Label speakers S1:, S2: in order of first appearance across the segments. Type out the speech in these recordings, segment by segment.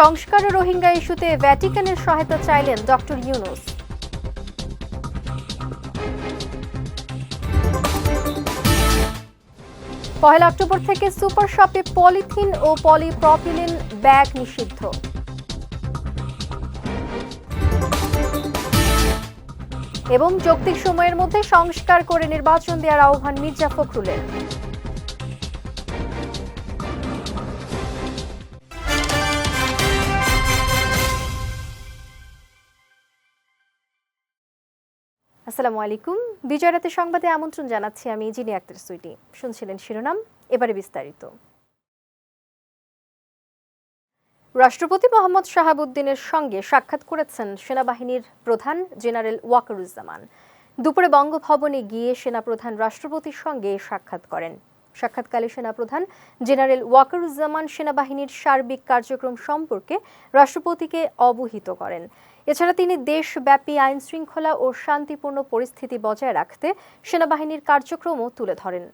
S1: সংস্কার ও রোহিঙ্গা ইস্যুতে ভ্যাটিকানের সহায়তা চাইলেন ডক্টর ইউনুস। পহেলা অক্টোবর থেকে সুপার শপে পলিথিন ও পলিপ্রপিলিন ব্যাগ নিষিদ্ধ। এবং যৌক্তিক সময়ের মধ্যে সংস্কার করে নির্বাচন দেওয়ার আহ্বান মির্জা ফখরুলের। আসসালামু আলাইকুম। বিজয় রাতের সংবাদে আমন্ত্রণ জানাচ্ছি আমি জিনি আক্তার সুইটি শুনছিলেন শিরোনাম, এবারে বিস্তারিত। রাষ্ট্রপতি মোহাম্মদ শাহাবুদ্দিনের সঙ্গে সাক্ষাৎ করেছেন সেনাবাহিনীর প্রধান জেনারেল ওয়াকারুজ্জামান। দুপুরে বঙ্গভবনে গিয়ে সেনাপ্রধান রাষ্ট্রপতির সঙ্গে সাক্ষাৎ করেন। সাক্ষাৎকালে সেনাপ্রধান জেনারেল ওয়াকারুজ্জামান সেনাবাহিনীর সার্বিক কার্যক্রম সম্পর্কে রাষ্ট্রপতিকে অবহিত করেন। এছাড়া তিনি দেশব্যাপী আইন শৃঙ্খলা ও শান্তিপূর্ণ পরিস্থিতি বজায় রাখতে সেনাবাহিনীর কার্যক্রমও তুলে ধরেন।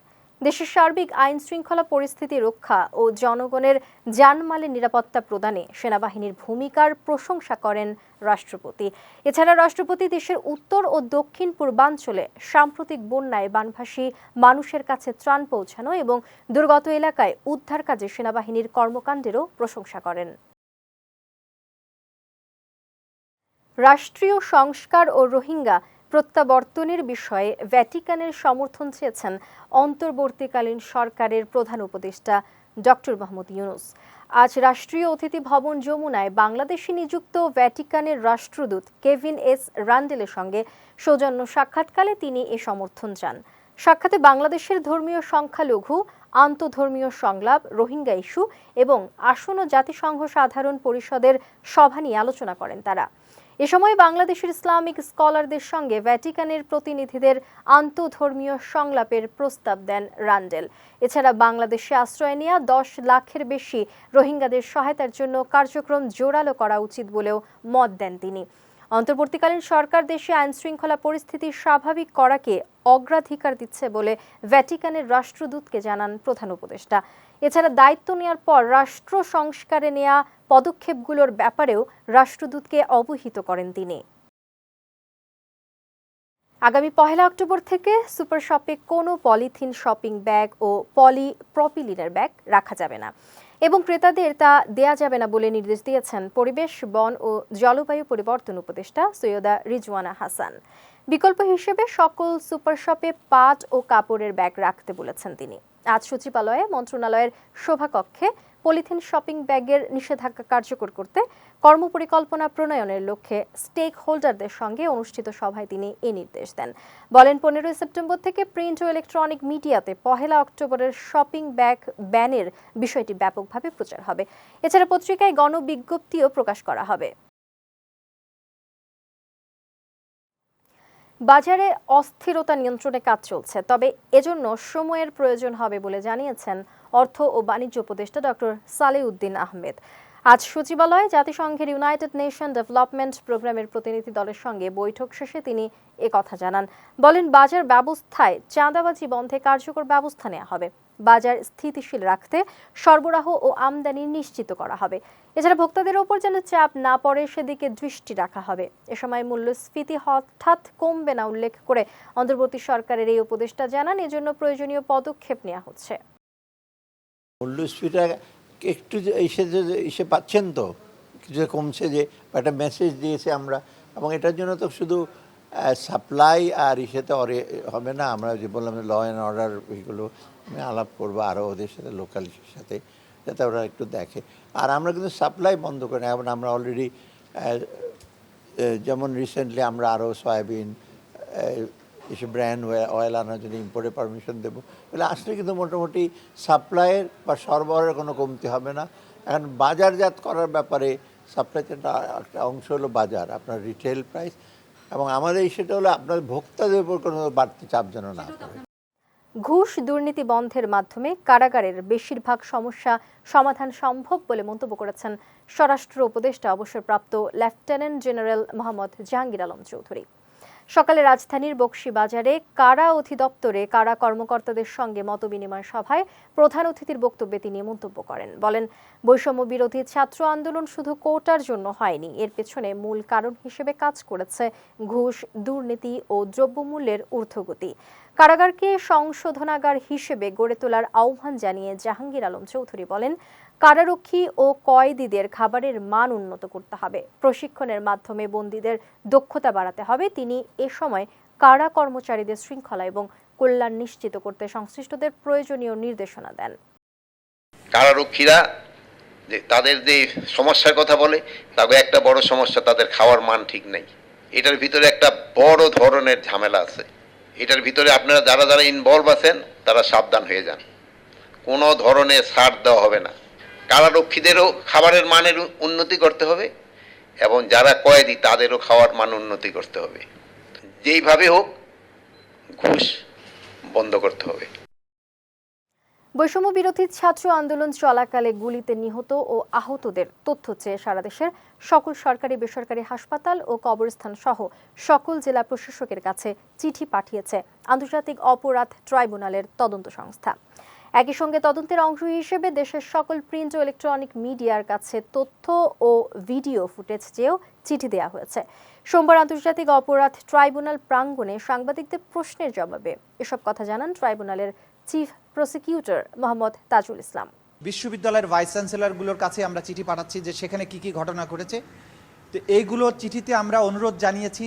S1: দেশের সার্বিক আইন শৃঙ্খলা পরিস্থিতি রক্ষা ও জনগণের জানমালের নিরাপত্তা প্রদানে সেনাবাহিনীর ভূমিকার প্রশংসা করেন রাষ্ট্রপতি। এছাড়া রাষ্ট্রপতি দেশের উত্তর ও দক্ষিণ পূর্বাঞ্চলে সাম্প্রতিক বন্যায় বানভাসী মানুষের কাছে ত্রাণ পৌঁছানো এবং দুর্গত এলাকায় উদ্ধার কাজে সেনাবাহিনীর কর্মকাণ্ডেরও প্রশংসা করেন। রাষ্ট্রীয় সংস্কার ও রোহিঙ্গা প্রত্যাবর্তনের বিষয়ে ভ্যাটিকানের সমর্থন চেয়েছেন অন্তর্বর্তীকালীন সরকারের প্রধান উপদেষ্টা ডক্টর মোহাম্মদ ইউনুস। আজ রাষ্ট্রীয় অতিথি ভবন যমুনায় বাংলাদেশে নিযুক্ত ভ্যাটিকানের রাষ্ট্রদূত কেভিন এস রান্ডেলের সঙ্গে সৌজন্য সাক্ষাৎকালে তিনি এ সমর্থন চান। সাক্ষাতে বাংলাদেশের ধর্মীয় সংখ্যালঘু, আন্তধর্মীয় সংলাপ, রোহিঙ্গা ইস্যু এবং আসন্ন জাতিসংঘ সাধারণ পরিষদের সভা নিয়ে আলোচনা করেন তারা। এ সময় বাংলাদেশের ইসলামিক স্কলারদের সঙ্গে ভ্যাটিকানের প্রতিনিধিদের আন্তধর্মীয় সংলাপের প্রস্তাব দেন রান্ডেল। এছাড়া বাংলাদেশে আশ্রয় নেওয়া দশ লাখের বেশি রোহিঙ্গাদের সহায়তার জন্য কার্যক্রম জোরালো করা উচিত বলেও মত দেন তিনি। অন্তর্বর্তীকালীন সরকার দেশে আইন শৃঙ্খলা পরিস্থিতি স্বাভাবিক করাকে অগ্রাধিকার দিচ্ছে বলে ভ্যাটিকানের রাষ্ট্রদূতকে জানান প্রধান উপদেষ্টা। এছাড়া দায়িত্ব নেওয়ার পর রাষ্ট্র সংস্কারে নেওয়া পদক্ষেপগুলোর ব্যাপারেও রাষ্ট্রদূতকে অবহিত করেন তিনি। আগামী পহেলা অক্টোবর থেকে সুপার শপে কোনো পলিথিন শপিং ব্যাগ ও পলি প্রপিলিনের ব্যাগ রাখা যাবে না এবং ক্রেতাদের তা দেয়া যাবে না বলে নির্দেশ দিয়েছেন পরিবেশ, বন ও জলবায়ু পরিবর্তন উপদেষ্টা সৈয়দা রিজওয়ানা হাসান। বিকল্প হিসেবে সকল সুপার শপে পাট ও কাপড়ের ব্যাগ রাখতে বলেছেন তিনি। আজ সচিবালয়ে মন্ত্রণালয়ের সভাকক্ষে পলিথিন শপিং ব্যাগের নিষেধাজ্ঞা কার্যকর করতে কর্মপরিকল্পনা প্রণয়নের লক্ষ্যে স্টেক হোল্ডারদের সঙ্গে অনুষ্ঠিত সভায় তিনি এ নির্দেশ দেন। বলেন, পনেরোই সেপ্টেম্বর থেকে প্রিন্ট ও ইলেকট্রনিক মিডিয়াতে পহেলা অক্টোবরের শপিং ব্যাগ ব্যানের বিষয়টি ব্যাপকভাবে প্রচার হবে। এছাড়া পত্রিকায় গণবিজ্ঞপ্তিও প্রকাশ করা হবে। বাজারে অস্থিরতা নিয়ন্ত্রণে কাজ চলছে, তবে এজন্য সময়ের প্রয়োজন হবে বলে জানিয়েছেন অর্থ ও বাণিজ্য উপদেষ্টা ডক্টর সালেউদ্দিন আহমেদ। আজ সচিবালয়ে জাতিসংঘের ইউনাইটেড নেশন ডেভেলপমেন্ট প্রোগ্রামের প্রতিনিধি দলের সঙ্গে বৈঠক শেষে তিনি একথা কথা জানান। বলেন, বাজার ব্যবস্থায় চাঁদাবাজি বন্ধে কার্যকর ব্যবস্থা নেওয়া হবে। বাজার স্থিতিশীল রাখতে সরবরাহ ও আমদানি নিশ্চিত করা হবে। এছাড়া ভোক্তাদের ওপর যেন চাপ না পড়ে, সেদিকে দৃষ্টি রাখা হবে। এ সময় মূল্যস্ফীতি হঠাৎ কমবে না উল্লেখ করে অন্তর্বর্তী সরকারের এই উপদেষ্টা জানান, এজন্য প্রয়োজনীয় পদক্ষেপ নেওয়া হচ্ছে।
S2: মূল্যস্ফীতিটা একটু এসে এসে পাচ্ছেন তো, কিছু কমছে যে একটা মেসেজ দিয়েছে আমরা। এবং এটার জন্য তো শুধু সাপ্লাই আর ইসেতে অরে, হবে না? আমরা যে বললাম ল অ্যান্ড অর্ডার এগুলো আমি আলাপ করব আরও ওদের সাথে লোকাল সাথে, যাতে ওরা একটু দেখে। আর আমরা কিন্তু সাপ্লাই বন্ধ করি না। এখন আমরা অলরেডি যেমন রিসেন্টলি আমরা আরও সয়াবিন এসব ব্র্যান্ড অয়েল আনার জন্য ইম্পোর্টের পারমিশন দেবো। এগুলো আসলে কিন্তু মোটামুটি সাপ্লাইয়ের বা সরবরাহের কোনো কমতি হবে না। এখন বাজারজাত করার ব্যাপারে সাপ্লাই চেনটা একটা অংশ হলো বাজার, আপনার রিটেল প্রাইস এবং আমাদের সেটা হলো আপনার ভোক্তাদের উপর কোনো বাড়তি চাপ যেন না
S1: ঘুষ দুর্নীতি বন্ধের মাধ্যমে কারাগারের বেশিরভাগ সমস্যা সমাধান সম্ভব বলে মন্তব্য করেছেন স্বরাষ্ট্র উপদেষ্টা অবসরপ্রাপ্ত লেফটেন্যান্ট জেনারেল মোহাম্মদ জাহাঙ্গীর আলম চৌধুরী। সকালে রাজধানীর বক্সিবাজারে কারা অধিদপ্তরে, কারা কর্মকর্তাদের সঙ্গে মতবিনিময় সভায় প্রধান অতিথির বক্তব্যে তিনি মন্তব্য করেন। বলেন, বৈষম্য বিরোধী ছাত্র আন্দোলন শুধু কোটার জন্য হয়নি, এর পেছনে মূল কারণ হিসেবে কাজ করেছে ঘুষ, দুর্নীতি ও দ্রব্যমূল্যের ঊর্ধ্বগতি। কারাগারকে সংশোধনাগার হিসেবে গড়ে তোলার আহ্বান জানিয়ে জাহাঙ্গীর আলম চৌধুরী বলেন কারারক্ষী ও কয়েদিদের খাবারের মান উন্নত করতে হবে। প্রশিক্ষণের মাধ্যমে বন্দীদের দক্ষতা বাড়াতে হবে। তিনি এ সময় কারা কর্মচারীদের শৃঙ্খলা এবং কল্যাণ নিশ্চিত করতে সংশ্লিষ্টদের প্রয়োজনীয় নির্দেশনা দেন।
S3: কারারক্ষীরা তাদের যে সমস্যার কথা বলে তাকে একটা বড় সমস্যা, তাদের খাওয়ার মান ঠিক নেই। এটার ভিতরে একটা বড় ধরনের ঝামেলা আছে। এটার ভিতরে আপনারা যারা যারা ইনভলভ আছেন, তারা সাবধান হয়ে যান। কোনো ধরনের ছাড় দেওয়া হবে না। কারারক্ষীদেরও খাবারের মানের উন্নতি করতে হবে এবং যারা কয়েদি, তাদেরও খাওয়ার মান উন্নতি করতে হবে। যেইভাবে হোক, ঘুষ বন্ধ করতে হবে।
S1: বৈষম্য বিরোধী ছাত্র আন্দোলন চলাকালে গুলিতে নিহত ও আহতদের তথ্য চেয়ে সারা দেশের সকল সরকারি, বেসরকারি হাসপাতাল ও কবরস্থান সহ সকল জেলা প্রশাসকের কাছে চিঠি পাঠিয়েছে আন্তর্জাতিক অপরাধ ট্রাইব্যুনালের তদন্ত সংস্থা। একই সঙ্গে তদন্তের অংশ হিসেবে দেশের সকল প্রিন্ট ও ইলেকট্রনিক মিডিয়ার কাছে তথ্য ও ভিডিও ফুটেজ চেয়েও চিঠি দেওয়া হয়েছে। সোমবার আন্তর্জাতিক অপরাধ ট্রাইব্যুনাল প্রাঙ্গণে সাংবাদিকদের প্রশ্নের জবাবে এসব কথা জানান ট্রাইব্যুনালের চিফ প্রসিকিউটর মোহাম্মদ তাজুল ইসলাম।
S4: বিশ্ববিদ্যালয়ের ভাইস চ্যান্সেলরগুলোর কাছে আমরা চিঠি পাঠাচ্ছি যে সেখানে কি কি ঘটনা ঘটেছে। তো এইগুলো চিঠিতে আমরা অনুরোধ জানিয়েছি,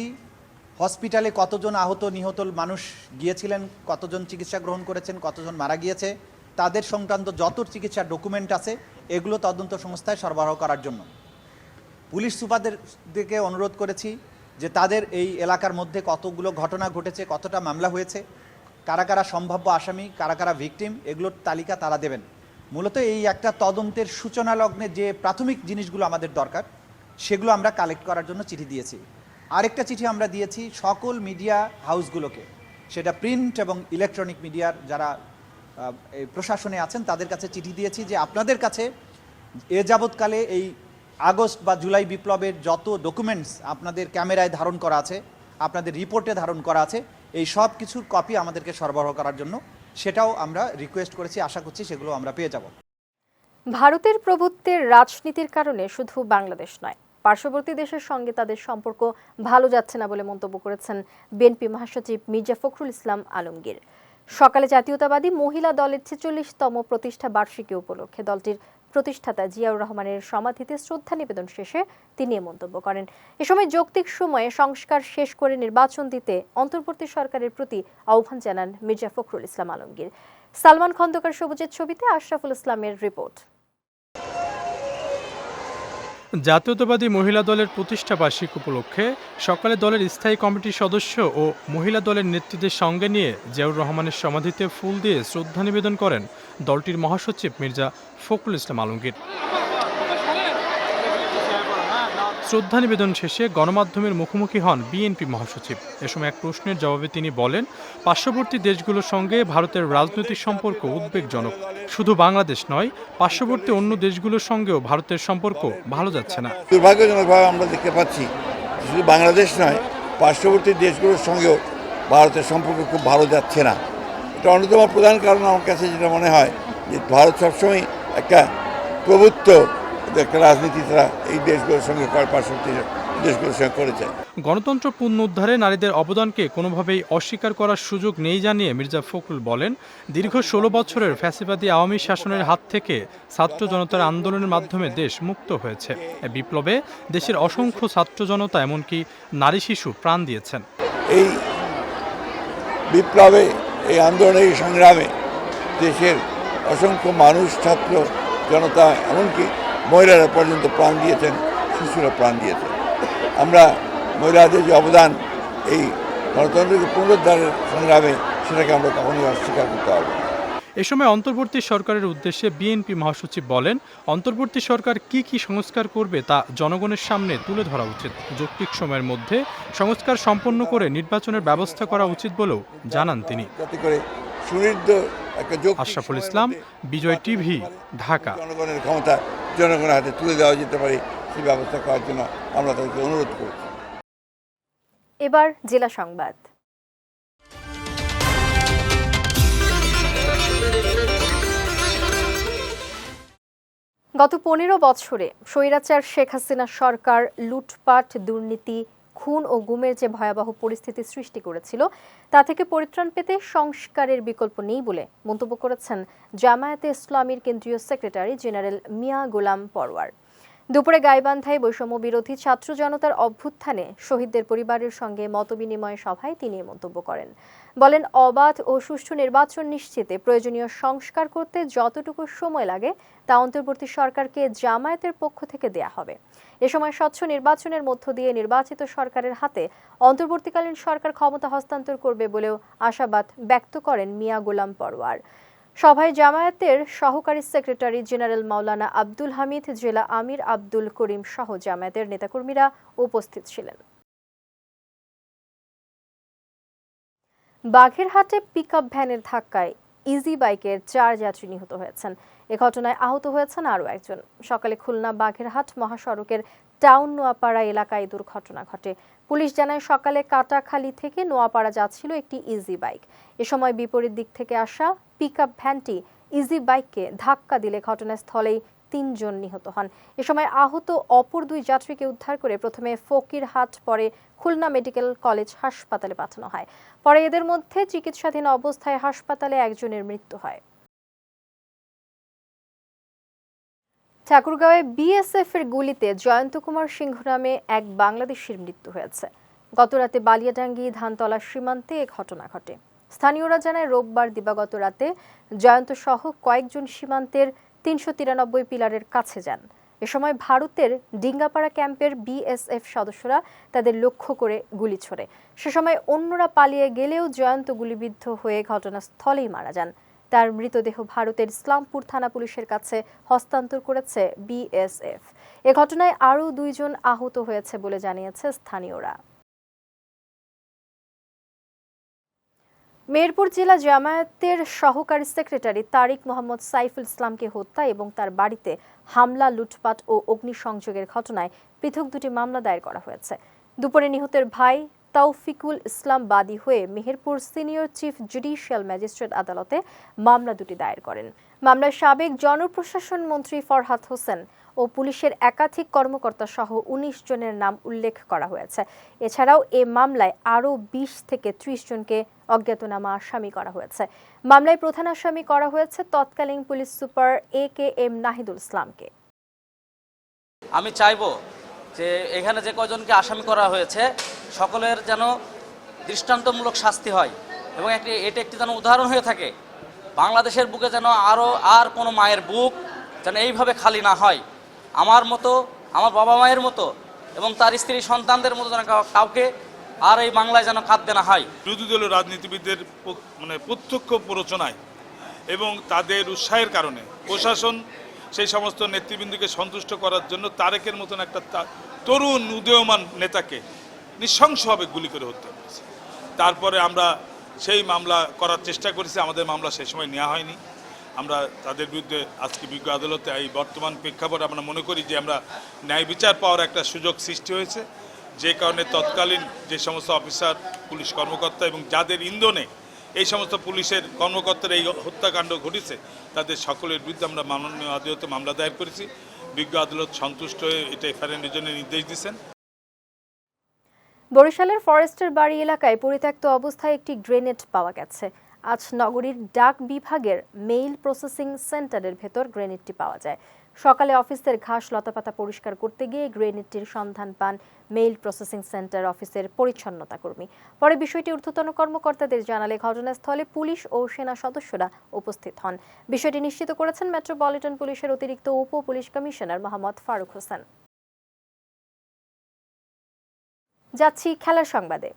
S4: হসপিটালে কতজন আহত, নিহত মানুষ গিয়েছিলেন, কতজন চিকিৎসা গ্রহণ করেছেন, কতজন মারা গিয়েছে তাদের সংক্রান্ত যত চিকিৎসার ডকুমেন্ট আছে, এগুলো তদন্ত সংস্থায় সরবরাহ করার জন্য। পুলিশ সুপারদের দিকে অনুরোধ করেছি যে তাদের এই এলাকার মধ্যে কতগুলো ঘটনা ঘটেছে, কতটা মামলা হয়েছে, কারা কারা সম্ভাব্য আসামি, কারা কারা ভিকটিম, এগুলোর তালিকা তারা দেবেন। মূলত এই একটা তদন্তের সূচনা লগ্নে যে প্রাথমিক জিনিসগুলো আমাদের দরকার, সেগুলো আমরা কালেক্ট করার জন্য চিঠি দিয়েছি। আরেকটা চিঠি আমরা দিয়েছি সকল মিডিয়া হাউসগুলোকে। সেটা প্রিন্ট এবং ইলেকট্রনিক মিডিয়ার যারা প্রশাসনে আছেন, তাদের কাছে চিঠি দিয়েছি যে আপনাদের কাছে এ যাবৎকালে এই আগস্ট বা জুলাই বিপ্লবের যত ডকুমেন্টস আপনাদের ক্যামেরায় ধারণ করা আছে, আপনাদের রিপোর্টে ধারণ করা আছে, এই সব কিছুর কপি আমাদেরকে সরবরাহ করার জন্য সেটাও আমরা রিকোয়েস্ট করেছি, আশা করছি সেগুলো আমরা পেয়ে যাব।
S1: ভারতের প্রভুত্বের রাজনীতির কারণে শুধু বাংলাদেশ নয়, পার্শ্ববর্তী দেশের সঙ্গে তাদের সম্পর্ক ভালো যাচ্ছে না বলে মন্তব্য করেছেন বিএনপি মহাসচিব মির্জা ফখরুল ইসলাম আলমগীর। সকালে জাতীয়তাবাদী মহিলা দলের ছেচল্লিশতম প্রতিষ্ঠা বার্ষিকী উপলক্ষে দলটির প্রতিষ্ঠাতা জিয়াউর রহমানের সমাধিতে শ্রদ্ধা নিবেদন শেষে তিনি এ মন্তব্য করেন। এ সময় যৌক্তিক সময়ে সংস্কার শেষ করে নির্বাচন দিতে অন্তর্বর্তী সরকারের প্রতি আহ্বান জানান মির্জা ফখরুল ইসলাম আলমগীর। সালমান খন্দকার সবুজের ছবিতে আশরাফুল ইসলামের রিপোর্ট।
S5: জাতীয়তাবাদী মহিলা দলের প্রতিষ্ঠা বার্ষিক উপলক্ষে সকালে দলের স্থায়ী কমিটির সদস্য ও মহিলা দলের নেতৃত্বের সঙ্গে নিয়ে জিয়াউর রহমানের সমাধিতে ফুল দিয়ে শ্রদ্ধা নিবেদন করেন দলটির মহাসচিব মির্জা ফখরুল ইসলাম আলমগীর। শ্রদ্ধা নিবেদন শেষে গণমাধ্যমের মুখোমুখি হন বিএনপি মহাসচিব। এ সময় এক প্রশ্নের জবাবে তিনি বলেন, পার্শ্ববর্তী দেশগুলোর সঙ্গে ভারতের রাজনৈতিক সম্পর্ক উদ্বেগজনক। শুধু বাংলাদেশ নয়, পার্শ্ববর্তী অন্য দেশগুলোর সঙ্গেও ভারতের সম্পর্ক ভালো যাচ্ছে না।
S6: দুর্ভাগ্যজনকভাবে আমরা দেখতে পাচ্ছি শুধু বাংলাদেশ নয়, পার্শ্ববর্তী দেশগুলোর সঙ্গেও ভারতের সম্পর্ক খুব ভালো যাচ্ছে না। এটা অন্যতম প্রধান কারণ আমার কাছে যেটা মনে হয় যে ভারত সবসময় একটা প্রভুত্ব একটা রাজনীতি তারা এই দেশগুলোর সঙ্গে পার্শ্ববর্তী দেশগুলোর সঙ্গে করেছে।
S5: গণতন্ত্র পুনরুদ্ধারে নারীদের অবদানকে কোনোভাবেই অস্বীকার করার সুযোগ নেই জানিয়ে মির্জা ফখরুল বলেন দীর্ঘ ষোলো বছরের ফ্যাসিবাদী আওয়ামী শাসনের হাত থেকে ছাত্র জনতার আন্দোলনের মাধ্যমে দেশ মুক্ত হয়েছে। বিপ্লবে দেশের অসংখ্য ছাত্র জনতা এমনকি নারী শিশু প্রাণ দিয়েছেন।
S6: এই বিপ্লবে এই আন্দোলনে এই সংগ্রামে দেশের অসংখ্য মানুষ ছাত্র জনতা এমনকি মহিলারা পর্যন্ত প্রাণ দিয়েছেন শিশুরা প্রাণ দিয়েছেন। আমরা মহিলাদের যে অবদান এই গণতন্ত্রকে পুনরুদ্ধারের সংগ্রামে সেটাকে আমরা কখনোই অস্বীকার করতে পারব
S5: এ সময় অন্তর্বর্তী সরকারের উদ্দেশ্যে বিএনপি মহাসচিব বলেন অন্তর্বর্তী সরকার কি কি সংস্কার করবে তা জনগণের সামনে তুলে ধরা উচিত। যৌক্তিক সময়ের মধ্যে সংস্কার সম্পন্ন করে নির্বাচনের ব্যবস্থা করা উচিত বলেও জানান তিনি।
S6: যাতে করে সুনির্দ একটা যৌক্তিক
S5: আশরাফুল ইসলাম বিজয় টিভি ঢাকা।
S6: জনগণের ক্ষমতা জনগণের হাতে তুলে দেওয়া যেতে পারে, সেই ব্যবস্থা করার জন্য আমরা তাদেরকে অনুরোধ করছি।
S1: এবার জেলা সংবাদ। গত পনেরো বছরে স্বৈরাচার শেখ হাসিনা সরকার, লুটপাট, দুর্নীতি খুন ও গুমের যে ভয়াবহ পরিস্থিতি সৃষ্টি করেছিল, তা থেকে পরিত্রাণ পেতে সংস্কারের বিকল্প নেই বলে মন্তব্য করেছেন জামায়াতে ইসলামীর কেন্দ্রীয় সেক্রেটারি জেনারেল মিয়া গোলাম পরওয়ার। দুপুরে গাইবান্ধায় বৈষম্য বিরোধী ছাত্র জনতার অভ্যুত্থানে শহীদদের পরিবারের সঙ্গে মতবিনিময় সভায় তিনি মন্তব্য করেন। বলেন, অবাধ ও সুষ্ঠু নির্বাচন নিশ্চিতে প্রয়োজনীয় সংস্কার করতে যতটুকু সময় লাগে, তা অন্তর্বর্তী সরকারকে জামায়াতের পক্ষ থেকে দেয়া হবে। এ সময় স্বচ্ছ নির্বাচনের মধ্য দিয়ে নির্বাচিত সরকারের হাতে অন্তর্বর্তীকালীন সরকার ক্ষমতা হস্তান্তর করবে বলেও আশাবাদ ব্যক্ত করেন মিয়া গোলাম পরওয়ার সভায় জামায়াতের সহকারী সেক্রেটারি জেনারেল মাওলানা আব্দুল হামিদ, জেলা আমির আব্দুল করিম সহ জামায়াতের নেতাকর্মীরা উপস্থিত ছিলেন। বাঘেরহাটে পিকআপ ভ্যানের ধাক্কায় ইজি বাইকের চার যাত্রী নিহত হয়েছেন। এ ঘটনায় আহত হয়েছেন আরও একজন। সকালে খুলনা বাঘেরহাট মহাসড়কের টাউন নোয়াপাড়া এলাকায় দুর্ঘটনা ঘটে। পুলিশ জানায় সকালে কাটাখালী থেকে নোয়াপাড়া যাচ্ছিল একটি ইজি বাইক এ সময় বিপরীত দিক থেকে আসা পিকআপ ভ্যানটি ইজি বাইককে ধাক্কা দিলে ঘটনাস্থলেই তিনজন নিহত হন। এ সময় আহত অপর দুই যাত্রীকে উদ্ধার করে প্রথমে ফকিরহাট, পরে খুলনা মেডিকেল কলেজ হাসপাতালে পাঠানো হয়। পরে এদের মধ্যে চিকিৎসাধীন অবস্থায় হাসপাতালে একজনের মৃত্যু হয়। ঠাকুরগাঁওয়ে বিএসএফ এর গুলিতে জয়ন্ত কুমার সিংহ নামে এক বাংলাদেশির মৃত্যু হয়েছে। গতরাতে বালিয়াডাঙ্গি ধানতলা সীমান্তে এ ঘটনা ঘটে। স্থানীয়রা জানায়, রোববার দিবাগত রাতে জয়ন্ত সহ কয়েকজন সীমান্তের তিনশো তিরানব্বই পিলারের কাছে যান। এ সময় ভারতের ডিঙ্গাপাড়া ক্যাম্পের বিএসএফ সদস্যরা তাদের লক্ষ্য করে গুলি ছোড়ে। সে সময় অন্যরা পালিয়ে গেলেও জয়ন্ত গুলিবিদ্ধ হয়ে ঘটনাস্থলেই মারা যান। তার মৃতদেহ ভারতের ইসলামপুর থানা পুলিশের কাছে হস্তান্তর করেছে বিএসএফ এ ঘটনায় আরও দুইজন আহত হয়েছে বলে জানিয়েছে স্থানীয়রা। মেহেরপুর জেলা জামায়াতের সহকারী সেক্রেটারি তারিক মোহাম্মদ সাইফুল ইসলামকে হত্যা এবং তার বাড়িতে হামলা, লুটপাট ও অগ্নিসংযোগের ঘটনায় পৃথক দুটি মামলা দায়ের করা হয়েছে। দুপুরে নিহতের ভাই তৌফিকুল ইসলাম বাদী হয়ে Meherpur senior chief judicial magistrate আদালতে মামলা দুটি দায়ের করেন। মামলায় সাবেক জনপ্রশাসন মন্ত্রী ফরহাদ হোসেন ও পুলিশের একাধিক কর্মকর্তা সহ উনিশ জনের নাম উল্লেখ করা হয়েছে। এছাড়াও এ মামলায় আরও বিশ থেকে ত্রিশ জনকে অজ্ঞাতনামা আসামি করা হয়েছে। মামলায় প্রধান আসামি করা হয়েছে তৎকালীন police super A K M Nahidul ইসলামকে।
S7: আমি চাইব যে এখানে যে কয়জনকে আসামি করা হয়েছে, সকলের যেন দৃষ্টান্তমূলক শাস্তি হয় এবং একটি, এটা একটি যেন উদাহরণ হয়ে থাকে, বাংলাদেশের বুকে যেন আরও আর কোনো মায়ের বুক যেন এইভাবে খালি না হয়। আমার মতো, আমার বাবা মায়ের মতো এবং তার স্ত্রী সন্তানদের মতো যেন কাউ- কাউকে আর এই বাংলায় যেন কাঁদতে না হয়
S8: বিরোধী দলীয় রাজনীতিবিদদের মানে প্রত্যক্ষ প্ররোচনায় এবং তাদের উৎসাহের কারণে প্রশাসন সেই সমস্ত নেতৃবৃন্দকে সন্তুষ্ট করার জন্য তারেকের মতন একটা তরুণ উদীয়মান নেতাকে নৃশংসভাবে গুলি করে হত্যা করেছে। তারপরে আমরা সেই মামলা করার চেষ্টা করেছি, আমাদের মামলা সেই সময় নেওয়া হয়নি। আমরা তাদের বিরুদ্ধে আজকে বিজ্ঞ আদালতে এই বর্তমান প্রেক্ষাপটে আমরা মনে করি যে আমরা ন্যায় বিচার পাওয়ার একটা সুযোগ সৃষ্টি হয়েছে। যে কারণে তৎকালীন যে সমস্ত অফিসার, পুলিশ কর্মকর্তা এবং যাদের ইন্ধনে এই সমস্ত পুলিশের কর্মকর্তার এই হত্যাকাণ্ড ঘটেছে, তাদের সকলের বিরুদ্ধে আমরা মাননীয় আদালতে মামলা দায়ের করেছি। বিজ্ঞ আদালত সন্তুষ্ট হয়ে এটা এফআইআর জন্য নির্দেশ দিয়েছেন।
S1: বরিশালের ফরেস্টের বাড়ি এলাকায় পরিত্যক্ত অবস্থায় একটি গ্রেনেড পাওয়া গেছে। আজ নগরীর ডাক বিভাগের মেইল প্রসেসিং সেন্টারের ভেতর গ্রেনেডটি পাওয়া যায়। সকালে অফিসের ঘাস লতাপাতা পরিষ্কার করতে গিয়ে গ্রেনেডটির সন্ধান পান মেইল প্রসেসিং সেন্টার অফিসের পরিচ্ছন্নতা কর্মী। পরে বিষয়টি ঊর্ধ্বতন কর্মকর্তাদের জানালে ঘটনাস্থলে পুলিশ ও সেনা সদস্যরা উপস্থিত হন। বিষয়টি নিশ্চিত করেছেন মেট্রোপলিটন পুলিশের অতিরিক্ত উপ পুলিশ কমিশনার মোহাম্মদ ফারুক হোসেন। যাচ্ছি খেলার সংবাদে।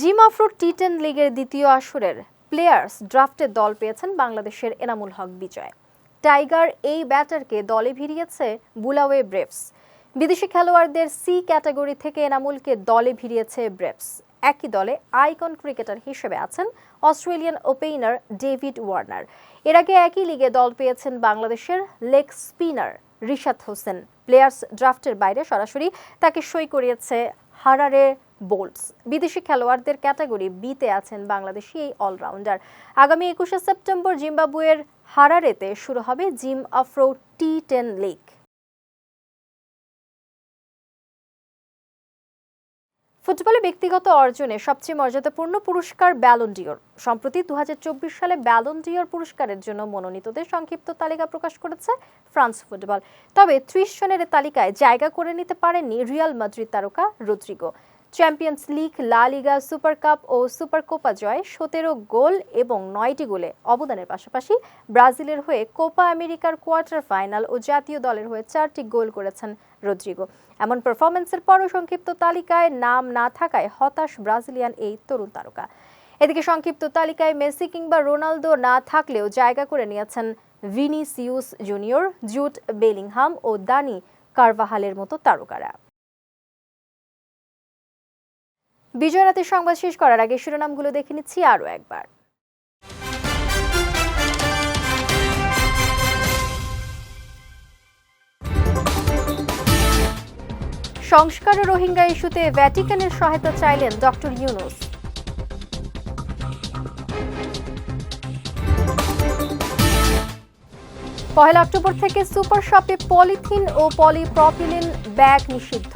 S1: জিম আফরোড টি টেন লিগের দ্বিতীয় আসরের প্লেয়ার্স ড্রাফটে দল পেয়েছেন বাংলাদেশের এনামুল হক বিজয়। টাইগার এই ব্যাটারকে দলে ভিড়িয়েছে বুলাওয়ে ব্রেভস। বিদেশি খেলোয়াড়দের সি ক্যাটাগরি থেকে এনামুলকে দলে ভিড়িয়েছে ব্রেভস। একই দলে আইকন ক্রিকেটার হিসেবে আছেন অস্ট্রেলিয়ান ওপেনার ডেভিড ওয়ার্নার। এর আগে একই লিগে দল পেয়েছেন বাংলাদেশের leg spinner Rishad Hossain. Players ড্রাফটের বাইরে সরাসরি তাকে সই করিয়েছে হারারে বোল্টস। বিদেশি খেলোয়াড়দের ক্যাটাগরি বিতে আছেন বাংলাদেশি এই অলরাউন্ডার। আগামী একুশে সেপ্টেম্বর জিম্বাবুয়ের হারারেতে শুরু হবে Zim Afro T ten league. ফুটবলে ব্যক্তিগত অর্জনে সবচেয়ে মর্যাদাপূর্ণ পুরস্কার ব্যালন ডিওর সম্প্রতি দু হাজার চব্বিশ সালে ব্যালন ডিওর পুরস্কারের জন্য মনোনীতদের সংক্ষিপ্ত তালিকা প্রকাশ করেছে ফ্রান্স ফুটবল। তবে ত্রিশ জনের তালিকায় জায়গা করে নিতে পারেননি রিয়াল মাদ্রিদ তারকা Rodrygo. Champions League La Liga Super Cup ও সুপার কোপা জয়ে সতেরো গোল এবং নয়টি গোলে অবদানের পাশাপাশি ব্রাজিলের হয়ে কোপা আমেরিকার কোয়ার্টার ফাইনাল ও জাতীয় দলের হয়ে চারটি গোল করেছেন রদ্রিগো। এমন পারফরমেন্সের পরও সংক্ষিপ্ত তালিকায় নাম না থাকায় হতাশ ব্রাজিলিয়ান এই তরুণ তারকা। এদিকে সংক্ষিপ্ত তালিকায় মেসি কিংবা রোনালদো না থাকলেও জায়গা করে নিয়েছেন ভিনিসিউস জুনিয়র, জুট বেলিংহাম ও দানি কারভাহালের মতো তারকারা। বিজয় রাতের সংবাদ শেষ করার আগে শিরোনামগুলো দেখে নিচ্ছি আরও একবার। সংস্কার ও রোহিঙ্গা ইস্যুতে ভ্যাটিকানের সহায়তা চাইলেন ডক্টর ইউনুস। পহেলা অক্টোবর থেকে সুপার শপে পলিথিন ও পলিপ্রপিলিন ব্যাগ নিষিদ্ধ।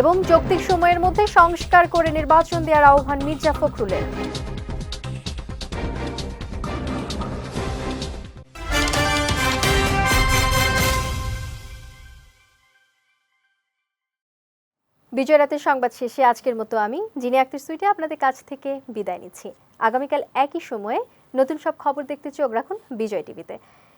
S1: এবং যৌক্তিক সময়ের মধ্যে সংস্কার করে নির্বাচন দেওয়ার আহ্বান মির্জা ফখরুলের। বিজয় রাতের সংবাদ শেষে আজকের মতো আমি, যিনি আক্তার সুইটে আপনাদের কাছ থেকে বিদায় নিচ্ছি। আগামীকাল একই সময়ে নতুন সব খবর দেখতে চোখ রাখুন বিজয় টিভিতে।